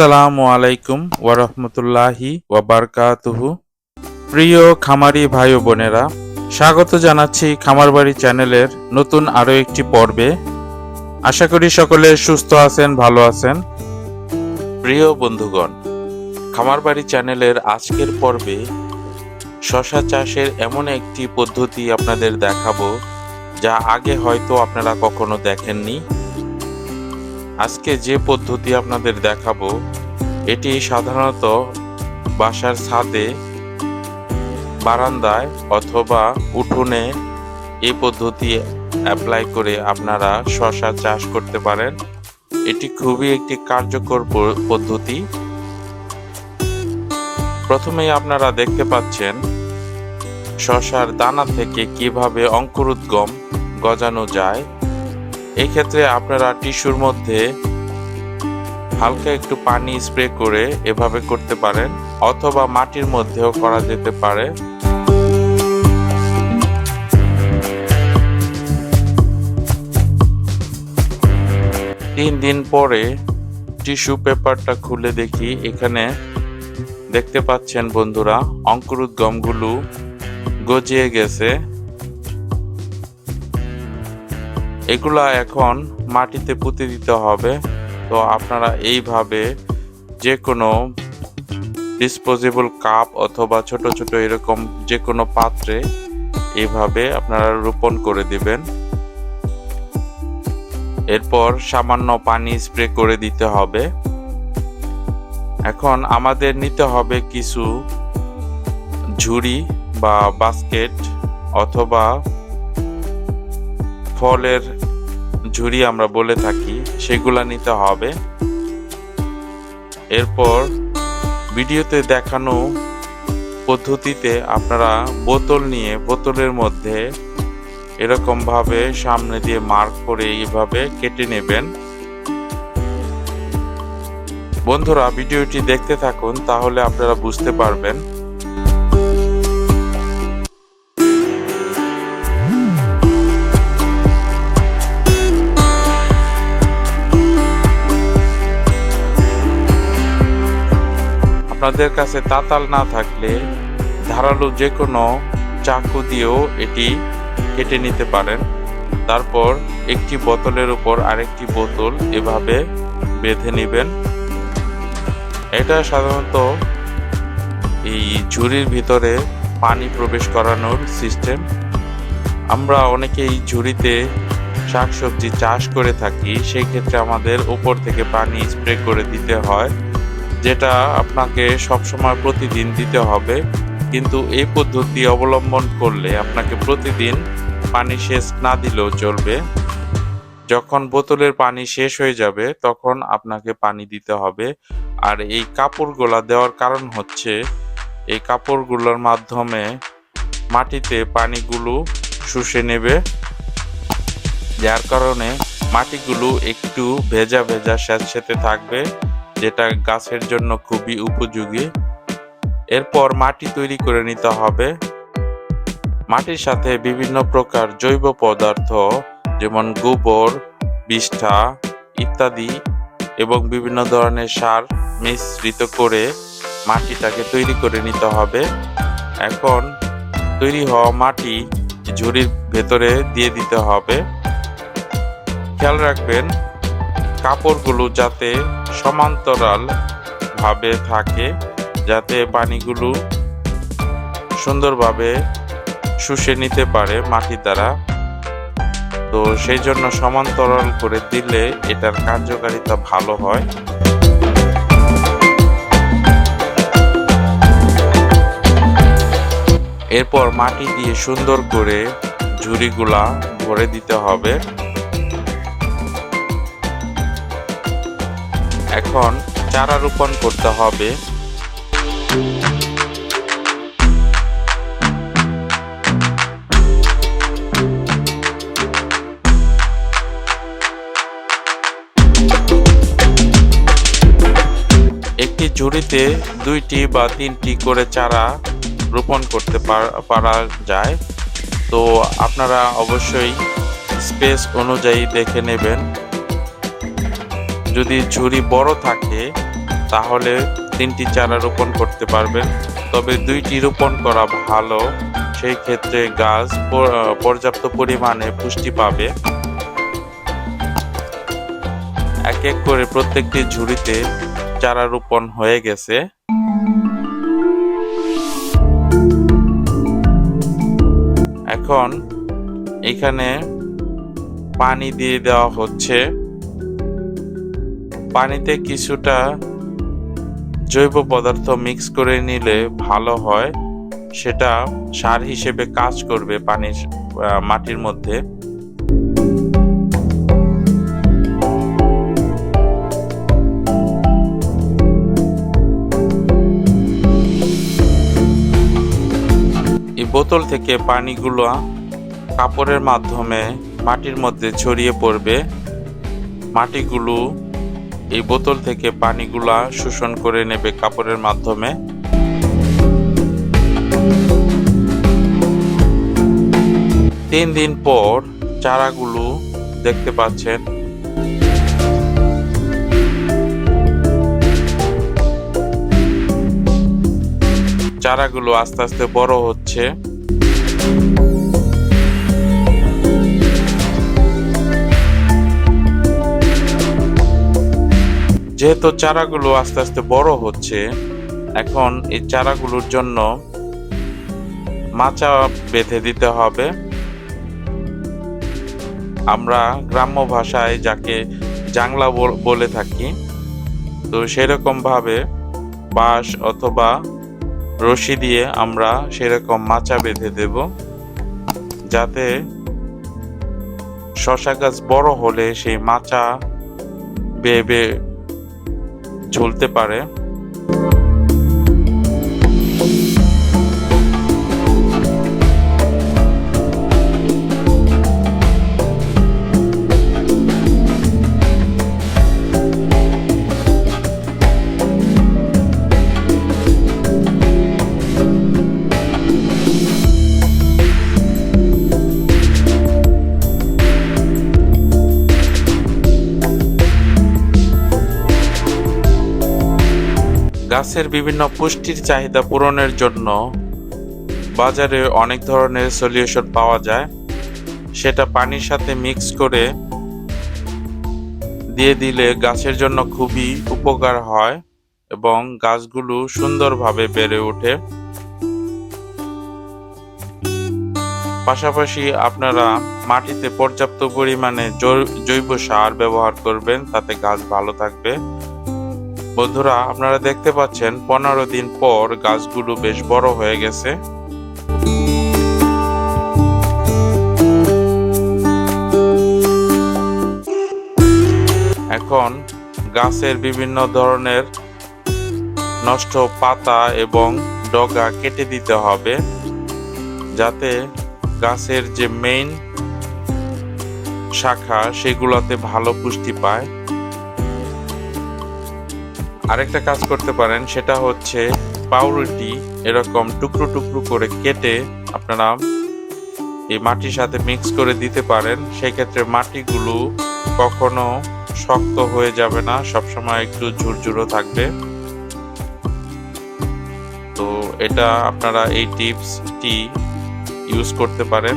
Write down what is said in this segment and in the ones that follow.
আসসালামু আলাইকুম ওয়ারহমতুল্লাহি ওয়াবারকাতুহু। প্রিয় খামারি ভাই বোনেরা, স্বাগত জানাচ্ছি খামারবাড়ি চ্যানেলের নতুন আরও একটি পর্বে। আশা করি সকলে সুস্থ আছেন, ভালো আছেন। প্রিয় বন্ধুগণ, খামারবাড়ি চ্যানেলের আজকের পর্বে শশা চাষের এমন একটি পদ্ধতি আপনাদের দেখাবো, যা আগে হয়তো আপনারা কখনো দেখেননি। আজকে যে পদ্ধতি আপনাদের দেখাবো, এটি সাধারণত বাসার ছাদে, বারান্দায় অথবা উঠোনে এই পদ্ধতি অ্যাপ্লাই করে আপনারা শশা চাষ করতে পারেন। এটি খুবই একটি কার্যকর পদ্ধতি। প্রথমেই আপনারা দেখতে পাচ্ছেন শশার দানা থেকে কীভাবে অঙ্কুরোদ্গম গজানো যায়। এই ক্ষেত্রে আপনারা টিস্যুর মধ্যে হালকা একটু পানি স্প্রে করে এভাবে করতে পারেন, অথবা মাটির মধ্যেও করা যেতে পারে। তিন দিন পরে টিস্যু পেপারটা খুলে দেখি, এখানে দেখতে পাচ্ছেন বন্ধুরা, অঙ্কুরোদ্গমগুলো গজিয়ে গেছে। এগুলা এখন মাটিতে পুঁতে দিতে হবে। তো আপনারা এইভাবে যে কোনো ডিসপোজেবল কাপ অথবা ছোট ছোট এরকম যে কোনো পাত্রে এইভাবে আপনারা রোপণ করে দিবেন। এরপর সামান্য পানি স্প্রে করে দিতে হবে। এখন আমাদের নিতে হবে কিছু ঝুড়ি বা বাস্কেট অথবা ফলের ঝুড়ি আমরা বলে থাকি, সেগুলা নিতে হবে। এরপর ভিডিওতে দেখানো পদ্ধতিতে আপনারা বোতল নিয়ে, বোতলের মধ্যে এরকম ভাবে সামনে দিয়ে মার্ক করে এইভাবে কেটে নেবেন। বন্ধুরা, ভিডিওটি দেখতে থাকুন, তাহলে আপনারা বুঝতে পারবেন আপনাদের কাছে তাতাল না থাকলে ধারালো যে কোনো চাকু দিয়েও এটি কেটে নিতে পারেন। তারপর একটি বোতলের উপর আরেকটি বোতল এভাবে বেঁধে নেবেন। এটা সাধারণত এই ঝুড়ির ভিতরে পানি প্রবেশ করানোর সিস্টেম। আমরা অনেকেই ঝুড়িতে শাকসবজি চাষ করে থাকি সেই ক্ষেত্রে আমাদের উপর থেকে পানি স্প্রে করে দিতে হয়। যেটা আপনাকে সবসময় প্রতিদিন দিতে হবে, কিন্তু এই পদ্ধতি অবলম্বন করলে আপনাকে প্রতিদিন পানি শেষ না দিলেও চলবে। যখন বোতলের পানি শেষ হয়ে যাবে, তখন আপনাকে পানি দিতে হবে। আর এই কাপড়গুলা দেওয়ার কারণ হচ্ছে, এই কাপড়গুলোর মাধ্যমে মাটিতে পানিগুলো শুষে নেবে। যার কারণে মাটিগুলো একটু ভেজা ভেজা স্যাঁতস্যাঁতে থাকবে। যেটা গাছের জন্য খুবই উপযোগী। এরপর মাটি তৈরি করে নিতে হবে। মাটির সাথে বিভিন্ন প্রকার জৈব পদার্থ, যেমন গোবর, বিষ্ঠা ইত্যাদি এবং বিভিন্ন ধরনের সার মিশ্রিত করে মাটিটাকে তৈরি করে নিতে হবে। এখন তৈরি হওয়া মাটি ঝুড়ির ভেতরে দিয়ে দিতে হবে। খেয়াল রাখবেন কাপড়গুলো যাতে সমান্তরাল ভাবে থাকে, যাতে পানিগুলো সুন্দরভাবে শুষে নিতে পারে মাটি দ্বারা। তো সেই জন্য সমান্তরাল করে দিলে এটার কার্যকারিতা ভালো হয়। এরপর মাটি দিয়ে সুন্দর করে ঝুড়িগুলা ভরে দিতে হবে। এখন চারা রোপণ করতে হবে। একটি ঝুড়িতে দুইটি বা তিনটি করে চারা রোপণ করতে পার- পারা যায়। তো আপনারা অবশ্যই স্পেস অনুযায়ী দেখে নেবেন। যদি ঝুড়ি বড় থাকে, তাহলে তিনটি চারা রোপণ করতে পারবেন। তবে দুইটি রোপণ করা ভালো, সেই ক্ষেত্রে গাছ পর্যাপ্ত পরিমাণে পুষ্টি পাবে। এক এক করে প্রত্যেকটি ঝুড়িতে চারা রোপণ হয়ে গেছে। এখন এখানে পানি দিয়ে দেওয়া হচ্ছে। পানিতে কিছুটা জৈব পদার্থ মিক্স করে নিলে ভালো হয়। সেটা সার হিসেবে কাজ করবে পানির মাটির মধ্যে। এই বোতল থেকে পানিগুলো কাপড়ের মাধ্যমে মাটির মধ্যে ছড়িয়ে পড়বে। মাটিগুলো এই বোতল থেকে পানিগুলা শোষণ করে নেবে কাপড়ের মাধ্যমে। তিন দিন পর চারাগুলো দেখতে পাচ্ছেন। চারাগুলো আস্তে আস্তে বড় হচ্ছে। যেহেতু চারাগুলো আস্তে আস্তে বড় হচ্ছে, এখন এই চারাগুলোর জন্য মাচা বেঁধে দিতে হবে। আমরা গ্রাম্য ভাষায় যাকে জাংলা বল- থাকি, তো সেরকম ভাবে বাঁশ অথবা রশি দিয়ে আমরা সেরকম মাচা বেঁধে দেব, যাতে শশা গাছ বড় হলে সেই মাচা বেয়ে ঝুলতে পারে। গাছের বিভিন্ন পুষ্টির চাহিদা পূরণের জন্য বাজারে অনেক ধরনের সলিউশন পাওয়া যায়। সেটা পানির সাথে মিক্স করে দিয়ে দিলে গাছের জন্য খুবই উপকার হয় এবং গাছগুলো সুন্দরভাবে বেড়ে ওঠে। পাশাপাশি আপনারা মাটিতে পর্যাপ্ত পরিমাণে জৈব সার ব্যবহার করবেন, তাতে গাছ ভালো থাকবে। বন্ধুরা, আপনারা দেখতে পাচ্ছেন, পনেরো দিন পর গাছগুলো বেশ বড় হয়ে গেছে। এখন গাছের বিভিন্ন ধরনের নষ্ট পাতা এবং ডগা কেটে দিতে হবে, যাতে গাছের যে মেইন শাখা, সেগুলোতে ভালো পুষ্টি পায়। আরেকটা কাজ করতে পারেন, সেটা হচ্ছে পাউরুটি এরকম টুকরো টুকরো করে কেটে আপনারা এই মাটির সাথে মিক্স করে দিতে পারেন। সেই ক্ষেত্রে মাটিগুলো কখনো শক্ত হয়ে যাবে না, সবসময় একটু ঝুরঝুরো থাকবে। তো এটা আপনারা এই টিপসটি ইউজ করতে পারেন।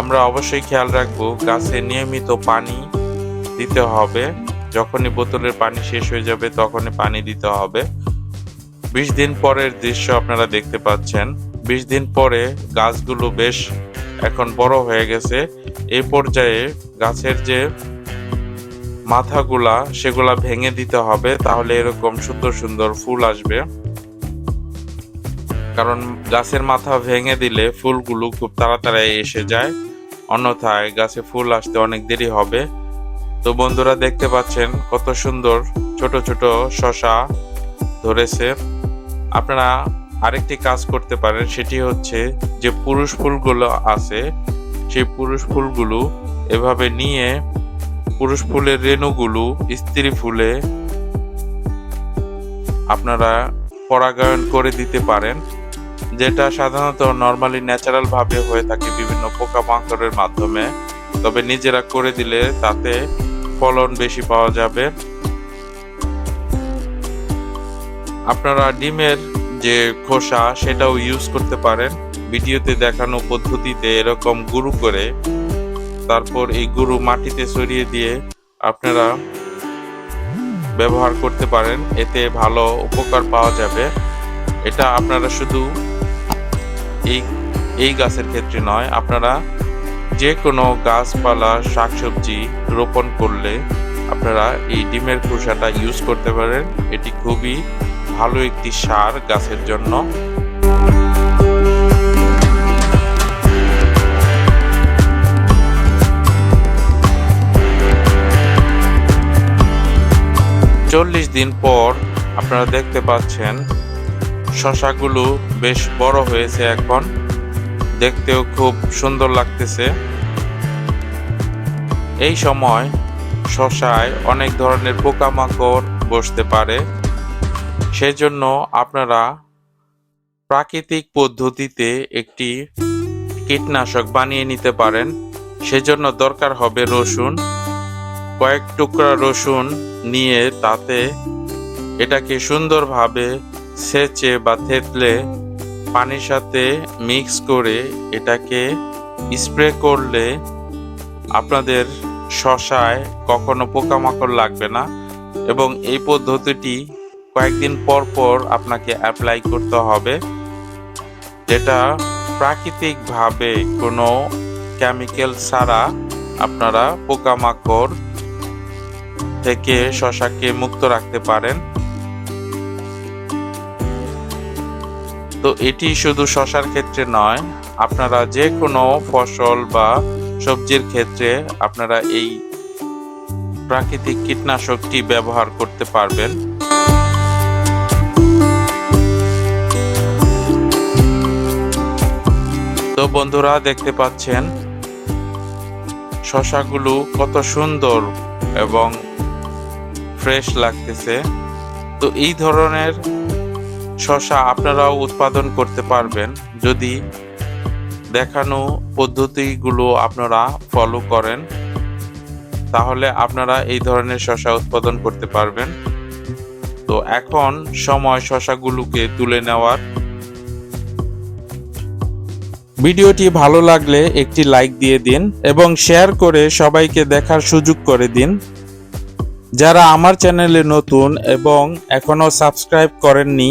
আমরা অবশ্যই খেয়াল রাখব, গাছে নিয়মিত পানি দিতে হবে। যখনই বোতলের পানি শেষ হয়ে যাবে, তখনই পানি দিতে হবে। বিশ দিন পরের দৃশ্য আপনারা দেখতে পাচ্ছেন। বিশ দিন পরে গাছগুলো বেশ এখন বড় হয়ে গেছে। এই পর্যায়ে গাছের যে মাথাগুলা, সেগুলা ভেঙে দিতে হবে, তাহলে এরকম সুন্দর সুন্দর ফুল আসবে। কারণ গাছের মাথা ভেঙে দিলে ফুলগুলো খুব তাড়াতাড়ি এসে যায়। অন্যথায় গাছে ফুল আসতে অনেক দেরি হবে। তো বন্ধুরা দেখতে পাচ্ছেন কত সুন্দর ছোট ছোট শশা ধরেছে। আপনারা আরেকটি কাজ করতে পারেন, সেটি হচ্ছে যে পুরুষ ফুলগুলো আছে, সেই পুরুষ ফুলগুলো এভাবে নিয়ে পুরুষ ফুলের রেণুগুলো স্ত্রী ফুলে আপনারা পরাগায়ন করে দিতে পারেন, যেটা সাধারণত নর্মালি ন্যাচারাল ভাবে হয়ে থাকে বিভিন্ন পোকামাকড়ের মাধ্যমে। তবে নিজেরা করে দিলে তাতে ফলন বেশি পাওয়া যাবে। আপনারা ডিমের যে খোসা সেটাও ইউজ করতে পারেন। ভিডিওতে দেখানো পদ্ধতিতে এরকম গুঁড়ো করে তারপর এই গুঁড়ো মাটিতে ছড়িয়ে দিয়ে আপনারা ব্যবহার করতে পারেন। এতে ভালো উপকার পাওয়া যাবে। এটা আপনারা শুধু এই এই গাছের ক্ষেত্রে নয়, আপনারা যে কোনো গাছপালা, শাকসবজি রোপণ করলে আপনারা এই ডিমের খোসাটা ইউজ করতে পারেন। এটি খুবই ভালো একটি সার গাছের জন্য। চল্লিশ দিন পর আপনারা দেখতে পাচ্ছেন, শশাগুলো বেশ বড় হয়েছে এখন। দেখতেও খুব সুন্দর লাগতেছে। এই সময় শশায় অনেক ধরনের পোকামাকড় বসতে পারে। সেজন্য আপনারা প্রাকৃতিক পদ্ধতিতে একটি কীটনাশক বানিয়ে নিতে পারেন। সেজন্য দরকার হবে রসুন। কয়েক টুকরা রসুন নিয়ে তাতে এটাকে সুন্দরভাবে সেচে বা থেতলে পানির সাথে মিক্স করে এটাকে স্প্রে করলে আপনাদের শশায় কখনো পোকামাকড় লাগবে না এবং এই পদ্ধতিটি কয়েকদিন পর পর আপনাকে অ্যাপ্লাই করতে হবে। যেটা প্রাকৃতিকভাবে কোনো কেমিক্যাল ছাড়া আপনারা পোকামাকড় থেকে শশাকে মুক্ত রাখতে পারেন। তো এটি শুধু শশার ক্ষেত্রে নয়, আপনারা যে কোনো ফসল বা সবজির ক্ষেত্রে আপনারা এই প্রাকৃতিক কীটনাশকটি ব্যবহার করতে পারবেন। তো বন্ধুরা, দেখতে পাচ্ছেন, শশাগুলো কত সুন্দর এবং ফ্রেশ লাগতেছে। তো এই ধরনের শশা আপনারাও উৎপাদন করতে পারবেন যদি দেখানো পদ্ধতিগুলো আপনারা ফলো করেন, তাহলে আপনারা এই ধরনের শশা উৎপাদন করতে পারবেন। তো এখন সময় শশাগুলোকে তুলে নেওয়ার। ভিডিওটি ভালো লাগলে একটি লাইক দিয়ে দিন এবং শেয়ার করে সবাইকে দেখার সুযোগ করে দিন। যারা আমার চ্যানেলে নতুন এবং এখনও সাবস্ক্রাইব করেননি